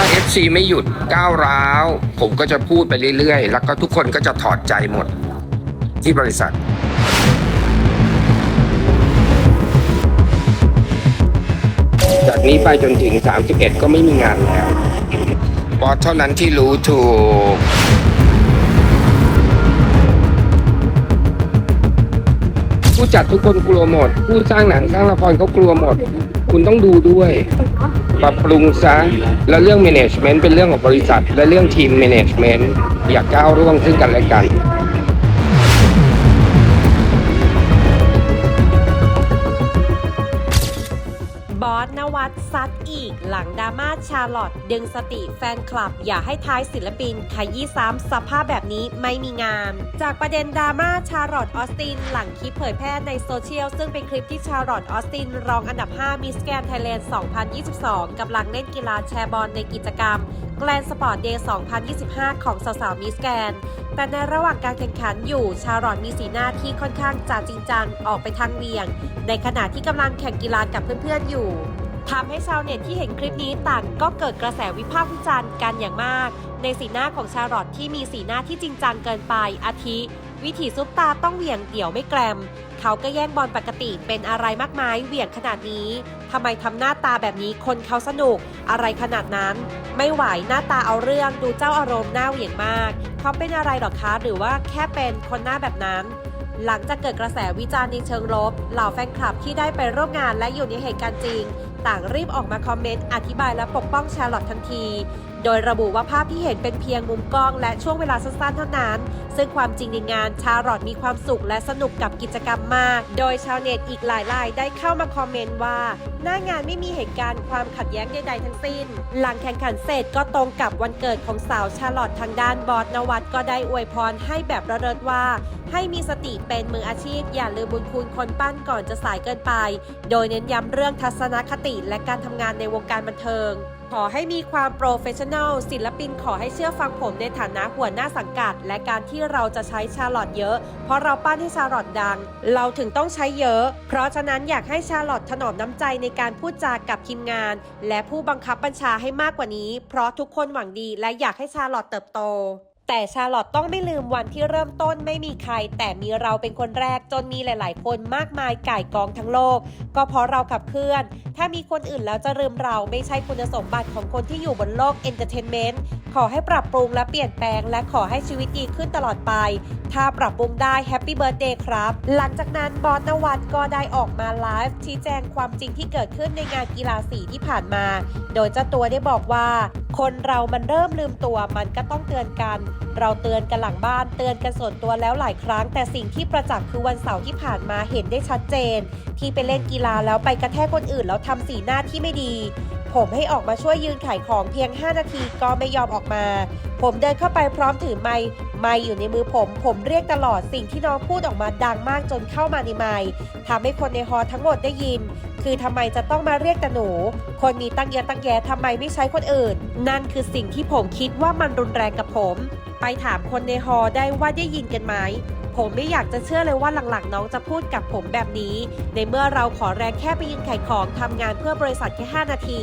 ถ้า FC ไม่หยุดก้าวร้าว ผมก็จะพูดไปเรื่อยๆ แล้วก็ทุกคนก็จะถอดใจหมด ที่บริษัท จากนี้ไปจนถึง 31 ก็ไม่มีงานแล้วบอสเท่านั้นที่รู้ถูกผู้จัดทุกคนกลัวหมด ผู้สร้างหนังสร้างละครเขากลัวหมด คุณต้องดูด้วย ปรับปรุงซะ แล้วเรื่อง management เป็นเรื่องของบริษัท และเรื่องทีม management อย่าก้าวร่วงซึ่งกันและกัน บอสนวัตซัดอีก หลังดราม่าชาร์ลอตดึงสติแฟนคลับ อย่าให้ท้ายศิลปินขยี้ซ้ำสภาพแบบนี้ไม่มีงานจากประเด็นดราม่าชาร์ลอตออสติน หลังคลิปเผยแพร่ในโซเชียล ซึ่งเป็นคลิปที่ชาร์ลอตออสติน รองอันดับ 5 มิสแกนไทยแลนด์ 2022 กำลังเล่นกีฬาแชร์บอลในกิจกรรมแกลนสปอร์ตเดย์ 2025 ของสาวๆมิสแกน แต่ในระหว่างการแข่งขันอยู่ชาร์ลอตมีสีหน้าที่ค่อนข้างจะจริงจังออกไปทางเวียง ในขณะที่กำลังแข่งกีฬากับเพื่อนๆอยู่ทำให้ชาวเน็ตที่เห็นคลิปนี้ต่างก็เกิดกระแสวิพากษ์วิจารณ์กันอย่างมาก ในสีหน้าของชาร์ลอตที่มีสีหน้าที่จริงจังเกินไปอาทิ วิถีซุปตาต้องเหวี่ยงเดี่ยวไม่แกรม เขาก็แย่งบอลปกติเป็นอะไรมากมายเหวี่ยงขนาดนี้ ทำไมทำหน้าตาแบบนี้คนเขาสนุก อะไรขนาดนั้น ไม่ไหวหน้าตาเอาเรื่องดูเจ้าอารมณ์หน้าเหวี่ยงมาก เขาเป็นอะไรหรอคะ หรือว่าแค่เป็นคนหน้าแบบนั้น หลังจากเกิดกระแสวิจารณ์ในเชิงลบ เหล่าแฟนคลับที่ได้ไปร่วมงานและอยู่ในเหตุการณ์จริง ต่างรีบออกมาคอมเมนต์อธิบายและปกป้องชาร์ลอตทันทีโดยระบุว่าภาพที่เห็นเป็นเพียงมุมกล้องและช่วงเวลาสั้นๆเท่านั้น ซึ่งความจริงในงานชาร์ลอตมีความสุขและสนุกกับกิจกรรมมาก โดยชาวเน็ตอีกหลายรายได้เข้ามาคอมเมนต์ว่า หน้างานไม่มีเหตุการณ์ความขัดแย้งใดๆทั้งสิ้น หลังแข่งขันเสร็จก็ตรงกับวันเกิดของสาวชาร์ลอตทางด้านบอสนวัตก็ได้อวยพรให้แบบระเริดว่า ให้มีสติเป็นมืออาชีพ อย่าลืมบุญคุณคนปั้นก่อนจะสายเกินไป โดยเน้นย้ำเรื่องทัศนคติและการทำงานในวงการบันเทิง ขอให้มีความโปรเฟชชั่นอลศิลปินขอให้เชื่อฟังผมในฐานะหัวหน้าสังกัด และการที่เราจะใช้ชาลอตเยอะ เพราะเราปั้นให้ชาลอตดัง เราถึงต้องใช้เยอะ เพราะฉะนั้นอยากให้ชาลอตถนอมน้ำใจในการพูดจากับทีมงาน และผู้บังคับบัญชาให้มากกว่านี้ เพราะทุกคนหวังดี และอยากให้ชาลอตเติบโต แต่ชาร์ลอตต้องไม่ลืมวันที่เริ่มต้นไม่มีใคร แต่มีเราเป็นคนแรกจนมีหลาย ๆ คนมากมายก่ายกองทั้งโลก ก็เพราะเราขับเคลื่อน ถ้ามีคนอื่นแล้วจะลืมเราไม่ใช่คุณสมบัติของคนที่อยู่บนโลกเอนเตอร์เทนเมนต์ขอให้ปรับปรุงและเปลี่ยนแปลง และขอให้ชีวิตดีขึ้นตลอดไป ถ้าปรับปรุงได้แฮปปี้เบิร์ดเดย์ครับ หลังจากนั้นบอสนวัตก็ได้ออกมาไลฟ์ชี้แจงความจริงที่เกิดขึ้นในงานกีฬาสีที่ผ่านมา โดยเจ้าตัวได้บอกว่าคนเรามันเริ่มลืมตัวมันก็ต้องเตือนกัน เราเตือนกันหลังบ้านเตือนกันส่วนตัวแล้วหลายครั้ง แต่สิ่งที่ประจักษ์คือวันเสาร์ที่ผ่านมาเห็นได้ชัดเจน ที่ไปเล่นกีฬาแล้วไปกระแทกคนอื่นแล้วทำสีหน้าที่ไม่ดี ผมให้ออกมาช่วยยืนขายของเพียง 5 นาทีก็ไม่ยอมออกมา ผมเดินเข้าไปพร้อมถือไม้ไม้อยู่ในมือผม ผมเรียกตลอดสิ่งที่น้องพูดออกมาดังมากจนเข้ามาในไม้ทำให้คนในฮอทั้งหมดได้ยิน คือทำไมจะต้องมาเรียกแต่หนู คนมีตั้งเยอะตั้งแยะทำไมไม่ใช้คนอื่น นั่นคือสิ่งที่ผมคิดว่ามันรุนแรงกับผม ไปถามคนในฮอได้ว่าได้ยินกันไหมผมไม่อยากจะเชื่อเลยว่าหลังๆ น้องจะพูดกับผมแบบนี้ ในเมื่อเราขอแรงแค่ไปยืนขายของทำงานเพื่อบริษัทแค่ 5 นาที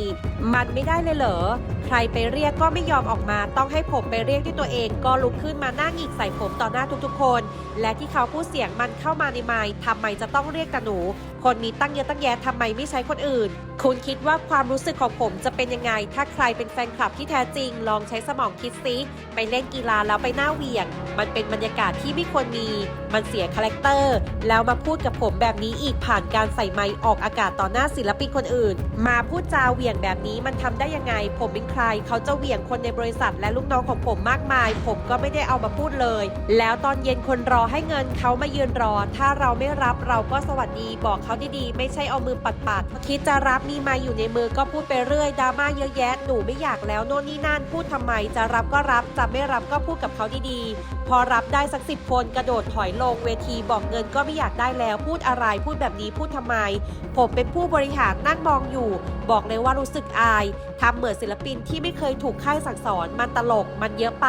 มันไม่ได้เลยเหรอ ใครไปเรียกก็ไม่ยอมออกมา ต้องให้ผมไปเรียกด้วยตัวเอง ก็ลุกขึ้นมาหนั่งหงิกใส่ผมต่อหน้าทุกๆคน และที่เขาพูดเสียงมันเข้ามาในไมค์ทำไมจะต้องเรียกแต่หนู คนมีตั้งเยอะตั้งแยะทำไมไม่ใช้คนอื่น คุณคิดว่าความรู้สึกของผมจะเป็นยังไง ถ้าใครเป็นแฟนคลับที่แท้จริง ลองใช้สมองคิดซิไปเล่นกีฬาแล้วไปหน้าเหวี่ยง มันเป็นบรรยากาศที่ไม่ควรมี มันเสียคาแรคเตอร์ แล้วมาพูดกับผมแบบนี้อีกผ่านการใส่ไมค์ออกอากาศต่อหน้าศิลปินคนอื่น มาพูดจาเหวี่ยงแบบนี้มันทำได้ยังไง ผมเป็นร เขาจะเหวี่ยงคนในบริษัทและลูกน้องของผมมากมาย ผมก็ไม่ได้เอามาพูดเลย แล้วตอนเย็นคนรอให้เงินเขามายืนรอ ถ้าเราไม่รับเราก็สวัสดีบอกเขาดีๆ ไม่ใช่เอามือปัดๆ คิดจะรับมีมาอยู่ในมือก็พูดไปเรื่อยดราม่าเยอะแยะหนูไม่อยากแล้วโน่นนี่นั่นพูดทำไม จะรับก็รับจะไม่รับก็พูดกับเขาดีๆ พอรับได้สักสิบคนกระโดดถอยลงเวทีบอกเงินก็ไม่อยากได้แล้วพูดอะไรพูดแบบนี้พูดทำไม ผมเป็นผู้บริหารนั่งมองอยู่ บอกเลยว่ารู้สึกอายทำเหมือนศิลปินที่ไม่เคยถูกค่ายสั่งสอน มันตลก มันเยอะไป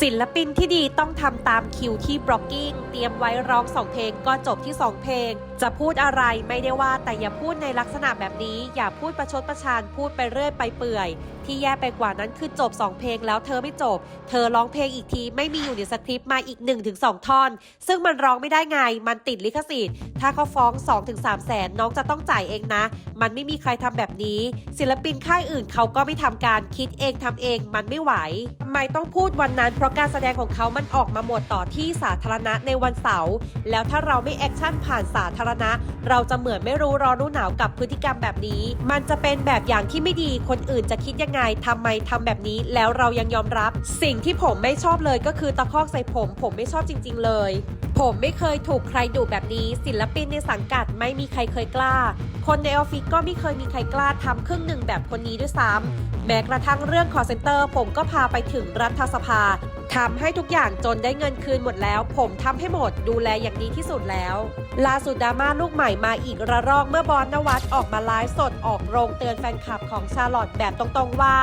ศิลปินที่ดีต้องทำตามคิวที่บล็อกกิ้ง เตรียมไว้ร้อง2เพลงก็จบที่2เพลง จะพูดอะไรไม่ได้ว่าแต่อย่าพูดในลักษณะแบบนี้ อย่าพูดประชดประชานพูดไปเรื่อยไปเปื่อย ที่แย่ไปกว่านั้นคือจบ2เพลงแล้วเธอไม่จบ เธอร้องเพลงอีกทีไม่มีอยู่ในสคริปต์มาอีก 1-2 ท่อน ซึ่งมันร้องไม่ได้ไง มันติดลิขสิทธิ์ ถ้าเขาฟ้อง 2-3 แสนน้องจะต้องจ่ายเองนะ มันไม่มีใครทำแบบนี้ ศิลปินค่ายอื่นเขาก็ไม่ทำการคิดเองทำเองมันไม่ไหวทำไมต้องพูดวันนั้นเพราะการแสดงของเขามันออกมาหมดต่อที่สาธารณะในวันเสาร์แล้วถ้าเราไม่แอคชั่นผ่านสาธารณะ เราจะเหมือนไม่รู้ร้อนรู้หนาวกับพฤติกรรมแบบนี้ มันจะเป็นแบบอย่างที่ไม่ดีคนอื่นจะคิดยังไงทำไมทำแบบนี้ แล้วเรายังยอมรับ สิ่งที่ผมไม่ชอบเลยก็คือตะคอกใส่ผม ผมไม่ชอบจริง ๆ เลย ผมไม่เคยถูกใครดุแบบนี้ ศิลปินในสังกัดไม่มีใครเคยกล้า คนในออฟฟิศก็ไม่เคยมีใครกล้าทำครึ่งหนึ่งแบบคนนี้ด้วยซ้ำแม้กระทั่งเรื่องคอเซ็นเตอร์ผมก็พาไปถึงรัฐสภา ทำให้ทุกอย่างจนได้เงินคืนหมดแล้ว ผมทำให้หมดดูแลอย่างดีที่สุดแล้ว ล่าสุดดราม่าลูกใหม่มาอีกระรอกเมื่อบอลนวัตออกมาไลฟ์สดออกโรงเตือนแฟนคลับของชาลอตแบบตรงๆว่า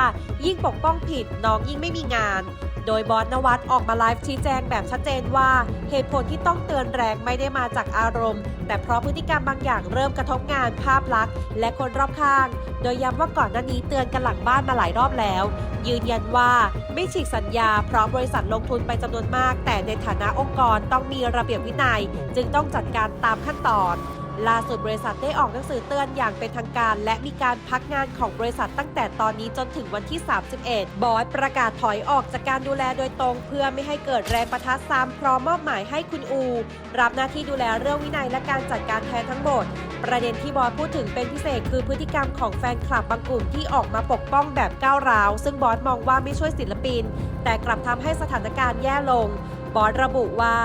ยิ่งปกป้องผิดน้องยิ่งไม่มีงาน โดยบอสนวัตออกมาไลฟ์ชี้แจงแบบชัดเจนว่า เหตุผลที่ต้องเตือนแรงไม่ได้มาจากอารมณ์ แต่เพราะพฤติกรรมบางอย่างเริ่มกระทบงานภาพลักษณ์ และคนรอบข้าง โดยย้ำว่าก่อนหน้านี้เตือนกันหลังบ้านมาหลายรอบแล้ว ยืนยันว่าไม่ฉีกสัญญาเพราะบริษัทลงทุนไปจำนวนมาก แต่ในฐานะองค์กรต้องมีระเบียบวินัย จึงต้องจัดการตามขั้นตอน ล่าสุดบริษัทได้ออกหนังสือเตือนอย่างเป็นทางการ และมีการพักงานของบริษัทตั้งแต่ตอนนี้จนถึงวันที่ 31 บอสประกาศถอยออกจากการดูแลโดยตรง เพื่อไม่ให้เกิดแรงประทะซ้ำพร้อมมอบหมายให้คุณอู รับหน้าที่ดูแลเรื่องวินัยและการจัดการแทนทั้งหมด ประเด็นที่บอสพูดถึงเป็นพิเศษคือพฤติกรรมของแฟนคลับบางกลุ่มที่ออกมาปกป้องแบบก้าวร้าว ซึ่งบอสมองว่าไม่ช่วยศิลปิน แต่กลับทำให้สถานการณ์แย่ลงบอสระบุว่า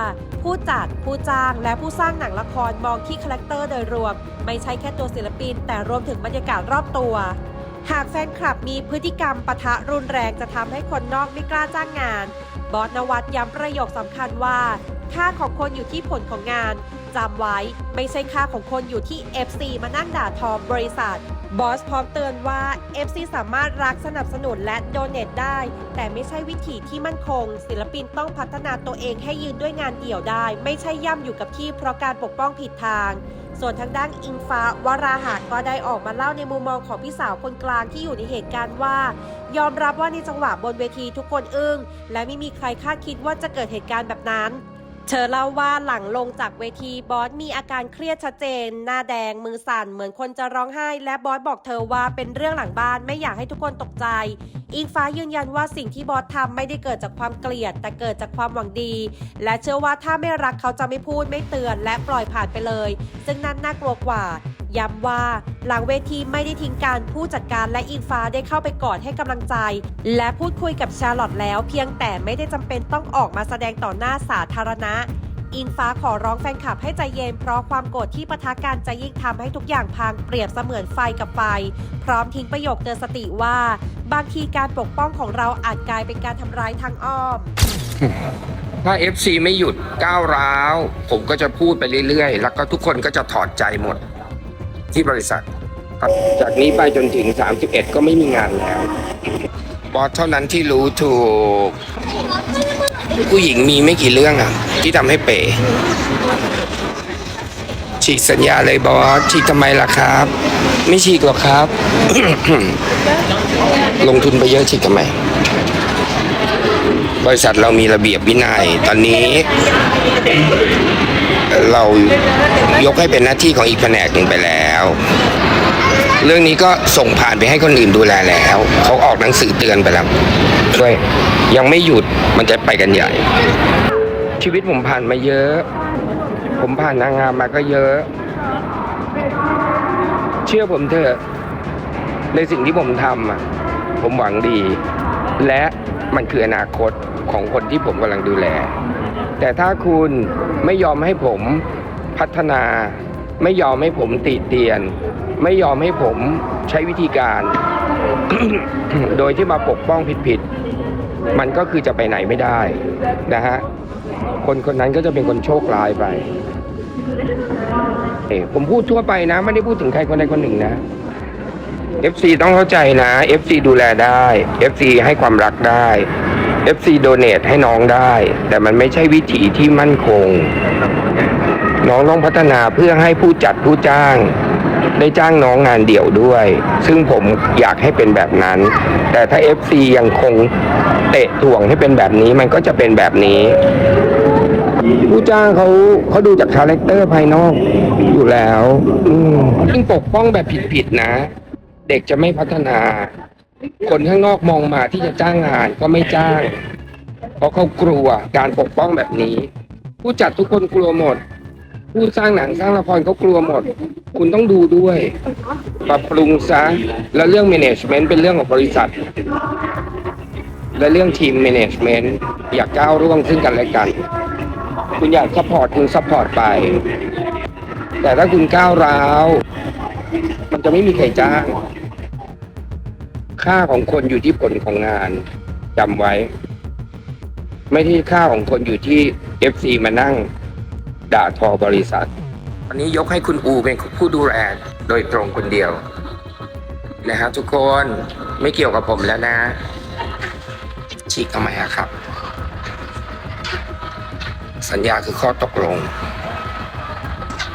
ผู้จัด ผู้จ้าง และผู้สร้างหนังละครมองที่คาแรคเตอร์โดยรวม ไม่ใช่แค่ตัวศิลปิน แต่รวมถึงบรรยากาศรอบตัว หากแฟนคลับมีพฤติกรรมปะทะรุนแรงจะทำให้คนนอกไม่กล้าจ้างงาน บอสนวัตย้ำประโยคสำคัญว่า ค่าของคนอยู่ที่ผลของงานจำไว้ ไม่ใช่ค่าของคนอยู่ที่ FC มานั่งด่าทอบริษัท บอสพร้อมเตือนว่า FC สามารถรักสนับสนุนและโดเน a ได้ แต่ไม่ใช่วิถีที่มั่นคง ศิลปินต้องพัฒนาตัวเองให้ยืนด้วยงานเดี่ยวได้ ไม่ใช่ย่ำอยู่กับที่เพราะการปกป้องผิดทาง ส่วนทางด้านอิงฟ้าวราหะก็ได้ออกมาเล่าในมุมมองของพี่สาวคนกลางที่อยู่ในเหตุการณ์ว่า ยอมรับว่าในจังหวะบนเวทีทุกคนอึ้งและไม่มีใครคาดคิดว่าจะเกิดเหตุการณ์แบบนั้น เธอเล่าว่าหลังลงจากเวทีบอสมีอาการเครียดชัดเจน หน้าแดงมือสั่นเหมือนคนจะร้องไห้ และบอสบอกเธอว่าเป็นเรื่องหลังบ้านไม่อยากให้ทุกคนตกใจ อิงฟ้ายืนยันว่าสิ่งที่บอสทำไม่ได้เกิดจากความเกลียด แต่เกิดจากความหวังดี และเชื่อว่าถ้าไม่รักเขาจะไม่พูดไม่เตือน และปล่อยผ่านไปเลย ซึ่งนั่นน่ากลัวกว่า ย้ำว่า หลังเวทีไม่ได้ทิ้งการผู้จัดการและอิงฟ้าได้เข้าไปกอดให้กำลังใจ และพูดคุยกับชาร์ลอตแล้ว เพียงแต่ไม่ได้จำเป็นต้องออกมาแสดงต่อหน้าสาธารณะ อิงฟ้าขอร้องแฟนคลับให้ใจเย็นเพราะความโกรธที่ปะทะกันจะยิ่งทำให้ทุกอย่างพังเปรียบเสมือนไฟกับไฟ พร้อมทิ้งประโยคเตือนสติว่า บางทีการปกป้องของเราอาจกลายเป็นการทำร้ายทางอ้อมถ้า FC ไม่หยุดก้าวร้าว ผมก็จะพูดไปเรื่อยๆ แล้วก็ทุกคนก็จะถอดใจหมด ที่บริษัทครับจากนี้ไปจนถึง 31 ก็ไม่มีงานแล้ว บอสเท่านั้นที่รู้ถูก ผู้หญิงมีไม่กี่เรื่องอะ ที่ทำให้เป๋ฉีกสัญญาเลยบอสฉีกทำไมล่ะครับ ไม่ฉีกหรอกครับ ลงทุนไปเยอะฉีกทำไม บริษัทเรามีระเบียบวินัยตอนนี้ เรายกให้เป็นหน้าที่ของอีกแผนกหนึ่งไปแล้ว เรื่องนี้ก็ส่งผ่านไปให้คนอื่นดูแลแล้ว เขาออกหนังสือเตือนไปแล้วด้วยยังไม่หยุดมันจะไปกันใหญ่ ชีวิตผมผ่านมาเยอะ ผมผ่านนางงามมาก็เยอะ เชื่อผมเถอะในสิ่งที่ผมทำอะผมหวังดี และมันคืออนาคตของคนที่ผมกำลังดูแล แต่ถ้าคุณไม่ยอมให้ผมพัฒนา ไม่ยอมให้ผมติเตียน ไม่ยอมให้ผมใช้วิธีการ โดยที่มาปกป้องผิดๆมันก็คือจะไปไหนไม่ได้นะฮะคนคนนั้นก็จะเป็นคนโชคร้ายไปเอผมพูดทั่วไปนะ ไม่ได้พูดถึงใครคนใดคนหนึ่งนะ FC ต้องเข้าใจนะ FC ดูแลได้ FC ให้ความรักได้ FC โดเนทให้น้องได้ แต่มันไม่ใช่วิถีที่มั่นคง น้องต้องพัฒนาเพื่อให้ผู้จัดผู้จ้าง ได้จ้างน้องงานเดี่ยวด้วย ซึ่งผมอยากให้เป็นแบบนั้น แต่ถ้า FC ยังคงเตะถ่วงให้เป็นแบบนี้มันก็จะเป็นแบบนี้ ผู้จ้างเขาเขาดูจากคาแรคเตอร์ภายนอกอยู่แล้ว อืมยิ่งปกป้องแบบผิดๆนะ เด็กจะไม่พัฒนา คนข้างนอกมองมาที่จะจ้างงานก็ไม่จ้าง เพราะเขากลัวการปกป้องแบบนี้ ผู้จัดทุกคนกลัวหมด ผู้สร้างหนังสร้างละครเขากลัวหมด คุณต้องดูด้วยปรับปรุงซะแล้วเรื่อง management เป็นเรื่องของบริษัท และเรื่องทีม management อย่าก้าวร่วงซึ่งกันและกัน คุณอยากซัพพอร์ตคุณซัพพอร์ตไป แต่ถ้าคุณก้าวร้าว มันจะไม่มีใครจ้าง ค่าของคนอยู่ที่ผลของงานจำไว้ ไม่ที่ค่าของคนอยู่ที่ FC มานั่ง ด่าทอบริษัท วันนี้ยกให้คุณอูเป็นผู้ดูแลโดยตรงคนเดียว นะครับทุกคนไม่เกี่ยวกับผมแล้วนะฉีกทำไมอะครับ สัญญาคือข้อตกลง